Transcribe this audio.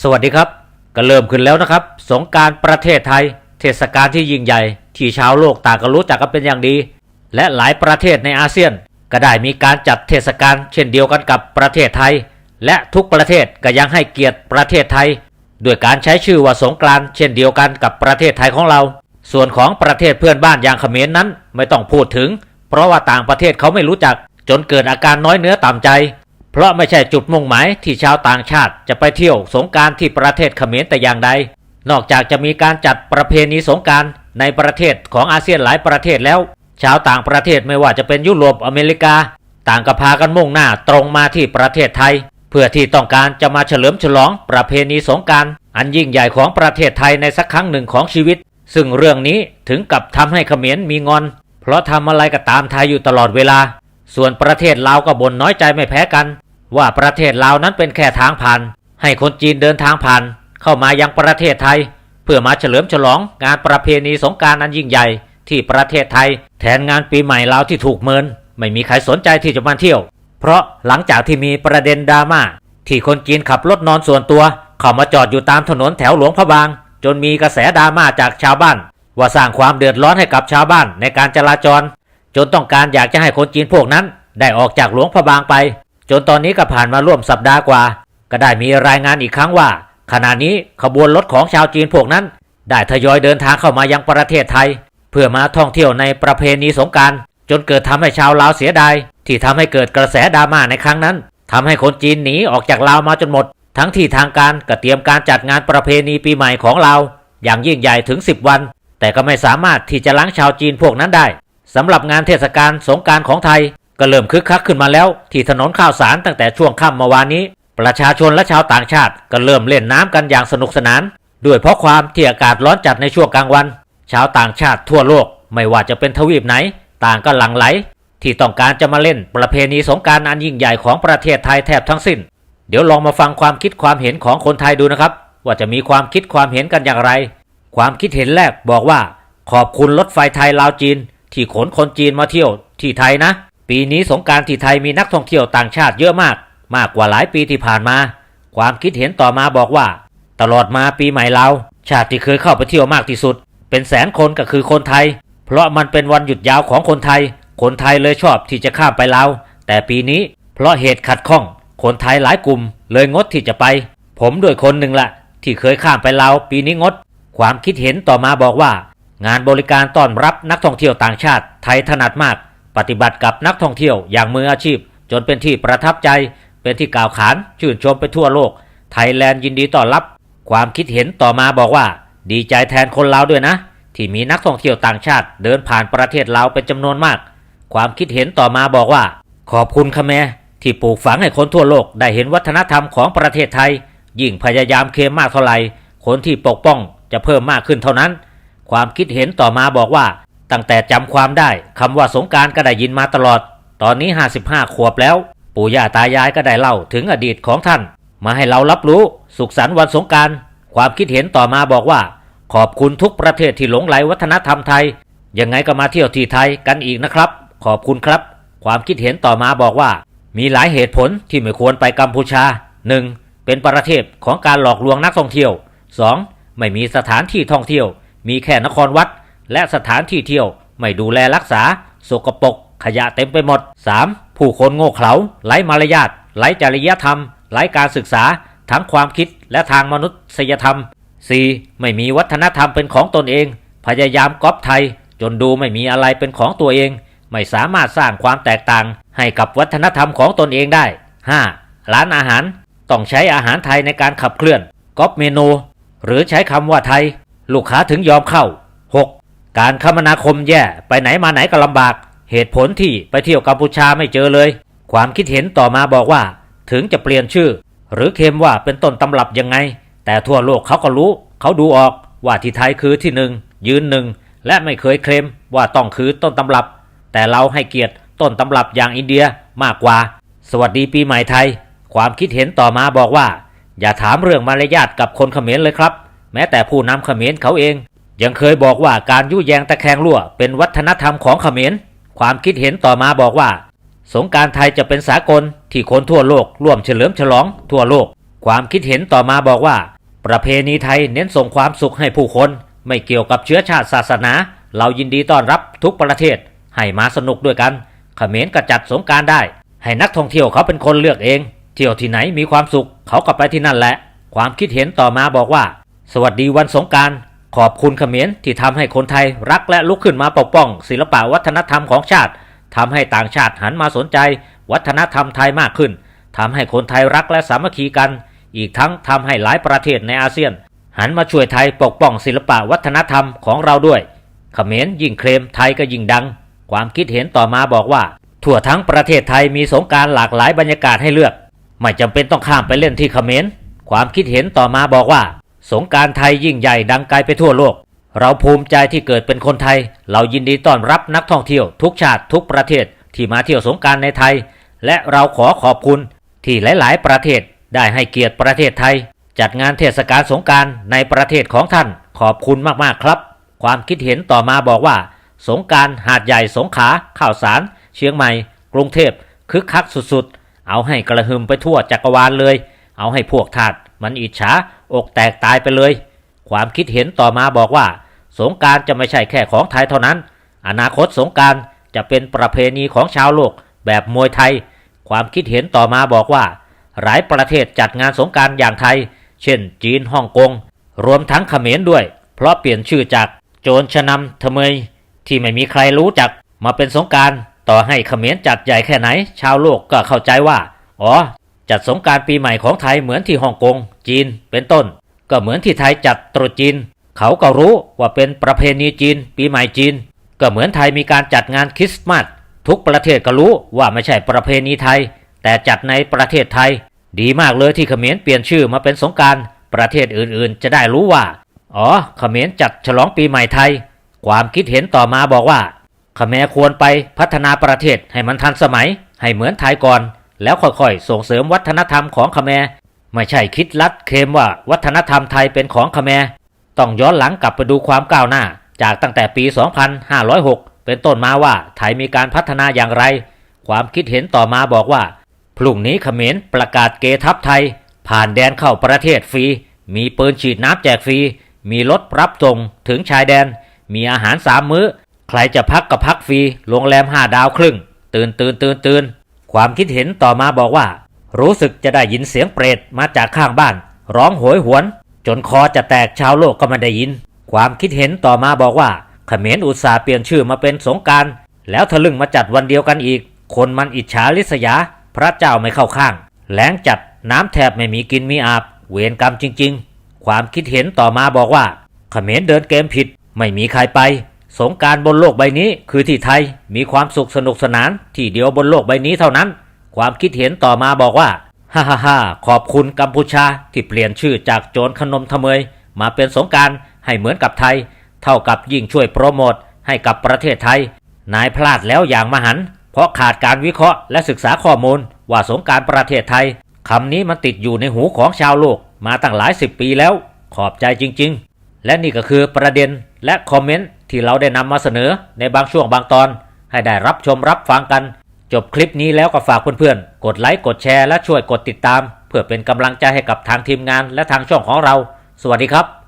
สวัสดีครับ ก็เริ่มขึ้นแล้วนะครับ สงการประเทศไทย เทศกาลที่ยิ่งใหญ่ ที่ชาวโลกต่างก็รู้จักกันเป็นอย่างดี และหลายประเทศในอาเซียน ก็ได้มีการจัดเทศกาลเช่นเดียวกันกับประเทศไทย และทุกประเทศก็ยังให้เกียรติประเทศไทยด้วยการใช้ชื่อว่าสงกรานต์เช่นเดียวกันกับประเทศไทยของเรา ส่วนของประเทศเพื่อนบ้านอย่างเขมรนั้นไม่ต้องพูดถึง เพราะว่าต่างประเทศเขาไม่รู้จัก จนเกิดอาการน้อยเนื้อต่ำใจ เพราะไม่ใช่จุดมุ่งหมายที่ชาวต่างชาติจะไปเที่ยวสงการที่ประเทศเขมรแต่อย่างใด นอกจากจะมีการจัดประเพณีสงการในประเทศของอาเซียนหลายประเทศแล้ว ชาวต่างประเทศไม่ว่าจะเป็นยุโรปอเมริกา ต่างก็พากันมุ่งหน้าตรงมาที่ประเทศไทย เพื่อที่ต้องการจะมาเฉลิมฉลองประเพณีสงการอันยิ่งใหญ่ของประเทศไทยในสักครั้งหนึ่งของชีวิต ซึ่งเรื่องนี้ถึงกับทำให้เขมรมีงอน เพราะทำอะไรก็ตามไทยอยู่ตลอดเวลา ส่วนประเทศลาวก็บ่นน้อยใจไม่แพ้กัน ว่าประเทศลาวนั้นเป็นแค่ทางผ่าน ให้คนจีนเดินทางผ่าน เข้ามายังประเทศไทย เพื่อมาเฉลิมฉลองงานประเพณีสงการอันยิ่งใหญ่ที่ประเทศไทย แทนงานปีใหม่ลาวที่ถูกเมิน ไม่มีใครสนใจที่จะมาเที่ยว เพราะหลังจากที่มีประเด็นดราม่าที่คนจีนขับรถนอนส่วนตัวเข้ามาจอดอยู่ตามถนนแถวหลวงพระบาง จนมีกระแสดราม่าจากชาวบ้าน ว่าสร้างความเดือดร้อนให้กับชาวบ้านในการจราจร จนต้องการอยากจะให้คนจีนพวกนั้น ได้ออกจากหลวงพระบางไป จนตอนนี้ก็ผ่านมาร่วมสัปดาห์กว่า ก็ได้มีรายงานอีกครั้งว่า ขณะนี้ขบวนรถของชาวจีนพวกนั้น ได้ทยอยเดินทางเข้ามายังประเทศไทย เพื่อมาท่องเที่ยวในประเพณีสงการจนเกิดทำให้ชาวลาวเสียดายที่ทำให้เกิดกระแสดราม่าในครั้งนั้นทำให้คนจีนหนีออกจากลาวมาจนหมด ทั้งที่ทางการก็เตรียมการจัดงานประเพณีปีใหม่ของลาวอย่างยิ่งใหญ่ถึง 10 วัน แต่ก็ไม่สามารถที่จะล้างชาวจีนพวกนั้นได้ สำหรับงานเทศกาลสงการของไทย ก็เริ่มคึกคักขึ้นมาแล้ว ที่ถนนข้าวสารตั้งแต่ช่วงค่ำเมื่อวานนี้ ประชาชนและชาวต่างชาติ ก็เริ่มเล่นน้ำกันอย่างสนุกสนาน ด้วยเพราะความที่อากาศร้อนจัดในช่วงกลางวัน ชาวต่างชาติทั่วโลกไม่ว่าจะเป็นทวีปไหน ต่างก็หลั่งไหล ที่ต้องการจะมาเล่นประเพณีสงการอันยิ่งใหญ่ของประเทศไทยแทบทั้งสิ้น เดี๋ยวลองมาฟังความคิดความเห็นของคนไทยดูนะครับ ว่าจะมีความคิดความเห็นกันอย่างไร ความคิดเห็นแรกบอกว่า ขอบคุณรถไฟไทยลาวจีน ที่ขนคนจีนมาเที่ยวที่ไทยนะ ปีนี้สงการที่ไทยมีนักท่องเที่ยวต่างชาติเยอะมาก มากกว่าหลายปีที่ผ่านมา ความคิดเห็นต่อมาบอกว่า ตลอดมาปีใหม่เราชาติที่เคยเข้าไปเที่ยวมากที่สุด เป็นแสนคนก็คือคนไทย เพราะมันเป็นวันหยุดยาวของคนไทย คนไทยเลยชอบที่จะข้ามไปลาวแต่ปีนี้เพราะเหตุขัดข้อง คนไทยหลายกลุ่ม เลยงดที่จะไป ผมด้วยคนหนึ่งละที่เคยข้ามไปลาวปีนี้งด ความคิดเห็นต่อมาบอกว่า งานบริการต้อนรับนักท่องเที่ยวต่างชาติ ไทยถนัดมาก ปฏิบัติกับนักท่องเที่ยวอย่างมืออาชีพ จนเป็นที่ประทับใจ เป็นที่กล่าวขานชื่นชมไปทั่วโลก ไทยแลนด์ยินดีต้อนรับ ความคิดเห็นต่อมาบอกว่า ดีใจแทนคนลาวด้วยนะ ที่มีนักท่องเที่ยวต่างชาติ เดินผ่านประเทศลาวเป็นจำนวนมาก ความคิดเห็นต่อมาบอกว่า ขอบคุณคแมที่ปลูกฝังให้คนทั่วโลกได้เห็นวัฒนธรรมของประเทศไทย ยิ่งพยายามเคมมากเท่าไหร่คนที่ปกป้องจะเพิ่มมากขึ้นเท่านั้น ความคิดเห็นต่อมาบอกว่า ตั้งแต่จำความได้คำว่าสงการก็ได้ยินมาตลอด ตอนนี้ 55 ขวบแล้ว ปู่ย่าตายายก็ได้เล่าถึงอดีตของท่าน มาให้เรารับรู้สุขสันต์วันสงการ ความคิดเห็นต่อมาบอกว่า ขอบคุณทุกประเทศที่หลงไหลวัฒนธรรมไทย ยังไงก็มาเที่ยวที่ไทยกันอีกนะครับ ขอบคุณครับ ความคิดเห็นต่อมาบอกว่า มีหลายเหตุผลที่ไม่ควรไปกัมพูชา 1. เป็นประเทศของการหลอกลวงนักท่องเที่ยว 2. ไม่มีสถานที่ท่องเที่ยว มีแค่นครวัด และสถานที่เที่ยวไม่ดูแลรักษา สกปรกขยะเต็มไปหมด 3. ผู้คนโง่เขลาไร้มารยาทไร้จริยธรรมไร้การศึกษา ทั้งความคิดและทางมนุษยธรรม 4. ไม่มีวัฒนธรรมเป็นของตนเอง พยายามก๊อปไทย จนดูไม่มีอะไรเป็นของตัวเอง ไม่สามารถสร้างความแตกต่าง ให้กับวัฒนธรรมของตนเองได้ 5. ร้านอาหารต้องใช้อาหารไทยในการขับเคลื่อนก๊อปเมนู หรือใช้คำว่าไทย ลูกค้าถึงยอมเข้า 6. การคมนาคมแย่ไปไหนมาไหนก็ลำบาก เหตุผลที่ไปเที่ยวกัมพูชาไม่เจอเลย ความคิดเห็นต่อมาบอกว่า ถึงจะเปลี่ยนชื่อ หรือเคลมว่าเป็นต้นตำรับยังไง แต่ทั่วโลกเขาก็รู้ เขาดูออกว่าที่ไทยคือที่หนึ่งยืนหนึ่งและไม่เคยเคลมว่าต้องคือต้นตำรับ แต่เราให้เกียรติต้นตำรับอย่างอินเดียมากกว่า สวัสดีปีใหม่ไทย ความคิดเห็นต่อมาบอกว่า อย่าถามเรื่องมารยาทกับคนเขมรเลยครับ แม้แต่ผู้นำเขมรเขาเอง ยังเคยบอกว่าการยุแยงตะแคงรั่ว เป็นวัฒนธรรมของเขมร ความคิดเห็นต่อมาบอกว่า สงการไทยจะเป็นสากลที่คนทั่วโลกร่วมเฉลิมฉลองทั่วโลก ความคิดเห็นต่อมาบอกว่า ประเพณีไทยเน้นส่งความสุขให้ผู้คน ไม่เกี่ยวกับเชื้อชาติศาสนา เรายินดีต้อนรับทุกประเทศให้มาสนุกด้วยกันเขมรก็จัดสงการได้ ให้นักท่องเที่ยวเขาเป็นคนเลือกเอง เที่ยวที่ไหนมีความสุขเขาก็ไปที่นั่นแหละ ความคิดเห็นต่อมาบอกว่า สวัสดีวันสงการขอบคุณเขมรที่ทำให้คนไทยรักและลุกขึ้นมาปกป้อง ศิลปะวัฒนธรรมของชาติทำให้ต่างชาติหันมาสนใจ วัฒนธรรมไทยมากขึ้นทำให้คนไทยรักและสามัคคีกัน อีกทั้งทำให้หลายประเทศในอาเซียน หันมาช่วยไทยปกป้องศิลปะวัฒนธรรมของเราด้วยเขมรยิ่งเคลมไทยก็ยิ่งดัง ความคิดเห็นต่อมาบอกว่า ทั่วทั้งประเทศไทยมีสงการหลากหลายบรรยากาศให้เลือก ไม่จำเป็นต้องข้ามไปเล่นที่เขมรความคิดเห็นต่อมาบอกว่า สงการไทยยิ่งใหญ่ดังไกลไปทั่วโลก เราภูมิใจที่เกิดเป็นคนไทย เรายินดีต้อนรับนักท่องเที่ยวทุกชาติทุกประเทศที่มาเที่ยวสงการในไทย และเราขอขอบคุณที่หลาย ๆ ประเทศได้ให้เกียรติประเทศไทย จัดงานเทศกาลสงการในประเทศของท่านขอบคุณมากๆครับ ความคิดเห็นต่อมาบอกว่า สงการหาดใหญ่สงขาข่าวสาร เชียงใหม่ กรุงเทพคึกคักสุดๆ เอาให้กระหึ่มไปทั่วจักรวาลเลย เอาให้พวกทาส มันอิจฉาอกแตกตายไปเลย ความคิดเห็นต่อมาบอกว่า สงการจะไม่ใช่แค่ของไทยเท่านั้น อนาคตสงการจะเป็นประเพณีของชาวโลกแบบมวยไทย ความคิดเห็นต่อมาบอกว่า หลายประเทศจัดงานสงการอย่างไทย เช่น จีนฮ่องกง รวมทั้งเขมรด้วย เพราะเปลี่ยนชื่อจากโจรชะนำทเมย ที่ไม่มีใครรู้จักมาเป็นสงการต่อให้เขมรจัดใหญ่แค่ไหน ชาวโลกก็เข้าใจว่า อ๋อ จัดสงการปีใหม่ของไทยเหมือนที่ฮ่องกง จีนเป็นต้น ก็เหมือนที่ไทยจัดตรุษจีน เขาก็รู้ว่าเป็นประเพณีจีน ปีใหม่จีน ก็เหมือนไทยมีการจัดงานคริสต์มาสทุกประเทศก็รู้ว่าไม่ใช่ประเพณีไทย แต่จัดในประเทศไทย ดีมากเลยที่เขมรเปลี่ยนชื่อมาเป็นสงการประเทศอื่นๆ จะได้รู้ว่า อ๋อเขมรจัดฉลองปีใหม่ไทย ความคิดเห็นต่อมาบอกว่าเขมรควรไปพัฒนาประเทศให้มันทันสมัย ให้เหมือนไทยก่อน แล้วค่อยๆ ส่งเสริมวัฒนธรรมของเขมรไม่ใช่คิดลัดเคมว่าวัฒนธรรมไทยเป็นของเขมรต้องย้อนหลังกลับไปดูความก้าวหน้า จากตั้งแต่ปี 2506 เป็นต้นมาว่าไทยมีการพัฒนาอย่างไร ความคิดเห็นต่อมาบอกว่าพรุ่งนี้เขมรประกาศเกทัพไทย ผ่านแดนเข้าประเทศฟรี มีปืนฉีดน้ำแจกฟรี มีรถรับส่งถึงชายแดน มีอาหารสามมื้อ ใครจะพักก็พักฟรี โรงแรมห้าดาวครึ่ง ตื่นตื่นตื่นตื่น ความคิดเห็นต่อมาบอกว่า รู้สึกจะได้ยินเสียงเปรตมาจากข้างบ้าน ร้องโหยหวน จนคอจะแตกชาวโลกก็ไม่ได้ยิน ความคิดเห็นต่อมาบอกว่าเขมรอุตสาเปลี่ยนชื่อมาเป็นสงการ แล้วทะลึ่งมาจัดวันเดียวกันอีก คนมันอิจฉาริษยา พระเจ้าไม่เข้าข้างแหลงจัดน้ำแทบไม่มีกินมีอาบ เวรกรรมจริง ๆ ความคิดเห็นต่อมาบอกว่าเขมรเดินเกมผิด ไม่มีใครไป สงการบนโลกใบนี้คือที่ไทยมีความสุขสนุกสนานที่เดียวบนโลกใบนี้เท่านั้น ความคิดเห็นต่อมาบอกว่าฮ่าฮ่าฮ่าขอบคุณกัมพูชาที่เปลี่ยนชื่อจากโจรขนมทะเมย มาเป็นสงการให้เหมือนกับไทย เท่ากับยิ่งช่วยโปรโมทให้กับประเทศไทย นายพลาดแล้วอย่างมหัน เพราะขาดการวิเคราะห์และศึกษาข้อมูล ว่าสงการประเทศไทยคำนี้มันติดอยู่ในหูของชาวโลกมาตั้งหลายสิบปีแล้ว ขอบใจจริง ๆ และนี่ก็คือประเด็นและคอมเมนต์ ที่เราได้นำมาเสนอในบางช่วงบางตอน ให้ได้รับชมรับฟังกัน จบคลิปนี้แล้วก็ฝากเพื่อนๆ กดไลค์กดแชร์และช่วยกดติดตาม เพื่อเป็นกำลังใจให้กับทางทีมงานและทางช่องของเรา สวัสดีครับ